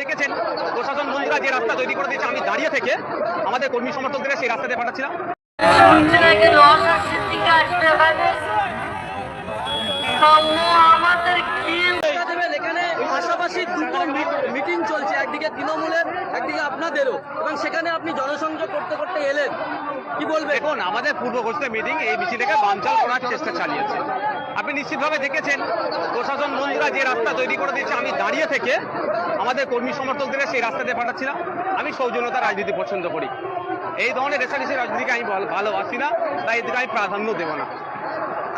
দেখেছেন? প্রশাসন মন্ত্রীরা যে রাস্তা তৈরি করে দিয়েছে আমি দাঁড়িয়ে থেকে আমাদের কর্মী সমর্থকদের সেই রাস্তাতে পাঠাচ্ছিলাম। হচ্ছে নাকি নশার সিদ্দিকে আসবে এখানে তা ও আমাদের কি দেবেন এখানে পাশাপাশি দুটো মিটিং চলছে একদিকে তৃণমূলের একদিকে আপনাদেরও। এবং সেখানে আপনি জনসংযোগ করতে করতে এলেন। কি বলবেন? দেখুন আমাদের পূর্ব ঘোষিত মিটিং এই মিছিলটাকে বানচাল করার চেষ্টা চালিয়েছে। আপনি নিশ্চিতভাবে দেখেছেন প্রশাসন মন্ত্রীরা যে রাস্তা তৈরি করে দিয়েছে আমি দাঁড়িয়ে থেকে আমাদের কর্মী সমর্থকদের সেই রাস্তাতে পাঠাচ্ছিলাম। আমি সৌজন্যতা রাজনীতি পছন্দ করি। এই ধরনের রেশারেশি রাজনীতিকে আমি ভালো- ভালোবাসি না তাই এদিকে আমি প্রাধান্য দেবো না।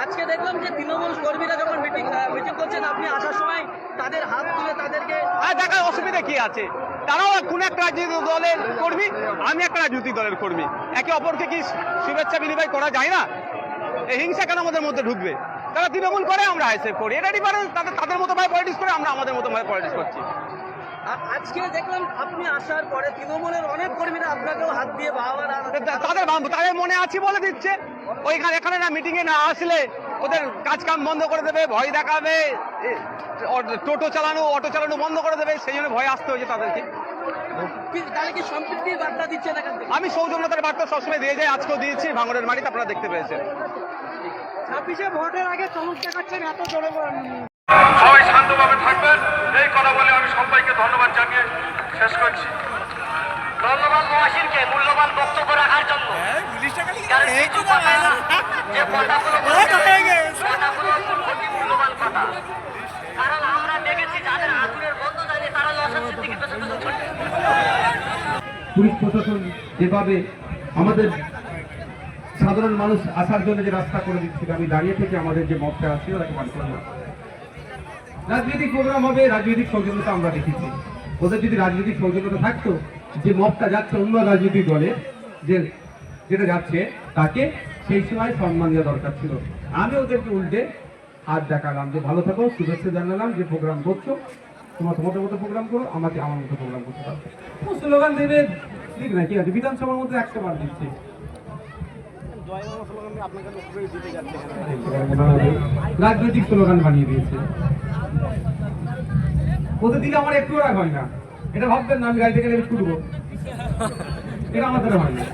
আজকে দেখলাম যে তৃণমূল কর্মীরা যখন মিটিং মিটিং করছেন আপনি আসার সময় তাদের হাত তুলে তাদেরকে আর দেখার অসুবিধা কি আছে? তারাও কোন একটা রাজনৈতিক দলের কর্মী আমি একটা রাজনৈতিক দলের কর্মী। একে অপরকে কি শুভেচ্ছা বিনিময় করা যায় না? এই হিংসা কেন আমাদের মধ্যে ঢুকবে? তারা তৃণমূল করে আমরা আইসেফ করি। এটা ডিফারেন্স তাদের তাদের মতো ভাবে পলিটিক্স করে আমরা আমাদের মতো ভাবে পলিটিক্স করছি। আজকে দেখলাম আপনি আসার পরে তৃণমূলের অনেক কর্মীরা আপনাকেও হাত দিয়ে বাবা তাদের তাদের মনে আছে বলে দিচ্ছে। ওইখানে এখানে না মিটিং এ না আসলে ওদের কাজ কাম বন্ধ করে দেবে ভয় দেখাবে। এ, টোটো চালানো অটো চালানো বন্ধ করে দেবে সেই জন্য ভয় আসতে হয়েছে তাদেরকে। তাহলে কি সম্পৃক্তির বার্তা দিচ্ছেন এখান আমি সৌজন্যতার বার্তা সবসময় দিয়ে যাই আজকেও দিয়েছি ভাঙড়ের মাটিতে আপনারা দেখতে পেয়েছেন। ছাব্বিশে ভোটের আগে চমক দেখাচ্ছেন এত জোরে সবাই শান্তভাবে থাকবেন। এই কথা বলে আমি সবাইকে ধন্যবাদ জানিয়ে শেষ করছি। ধন্যবাদ মহাসিনকে মূল্যবান বক্তব্য রাখার জন্য। কথা যে পুলিশ প্রশাসন যেভাবে আমাদের সাধারণ মানুষ আসার জন্য যে রাস্তা করে দিচ্ছিল আমি দাঁড়িয়ে থেকে আমাদের যে মতটা আছে, ওটাকে মান করলাম রাজনৈতিক প্রোগ্রাম হবে, রাজনৈতিক সৌজন্যতা আমরা দেখেছি। ওদের যদি রাজনৈতিক সৌজন্যতা থাকতো, যে মতটা যাচ্ছে অন্য রাজনৈতিক দলে, যে যেটা যাচ্ছে তাকে সেই সময় সম্মান দেওয়া দরকার ছিল। আমি ওদেরকে উল্টে হাত দেখালাম যে ভালো থাকো, শুভেচ্ছা জানালাম যে প্রোগ্রাম করছ। তোমার তোমাদের মতো প্রোগ্রাম করো, আমাকে আমার মতো প্রোগ্রাম করতে পারো স্লোগান দেবে, ঠিক না কি আছে, বিধানসভার মধ্যে একটা বার দিচ্ছে। রাজনৈতিক স্লোগান বানিয়ে দিয়েছে। ওদের দিকে আমার একটু রাগ হয় না। এটা ভাববেন না, আমি গাড়ি থেকে নেমে ছুটবো। এটা আমার হয় না।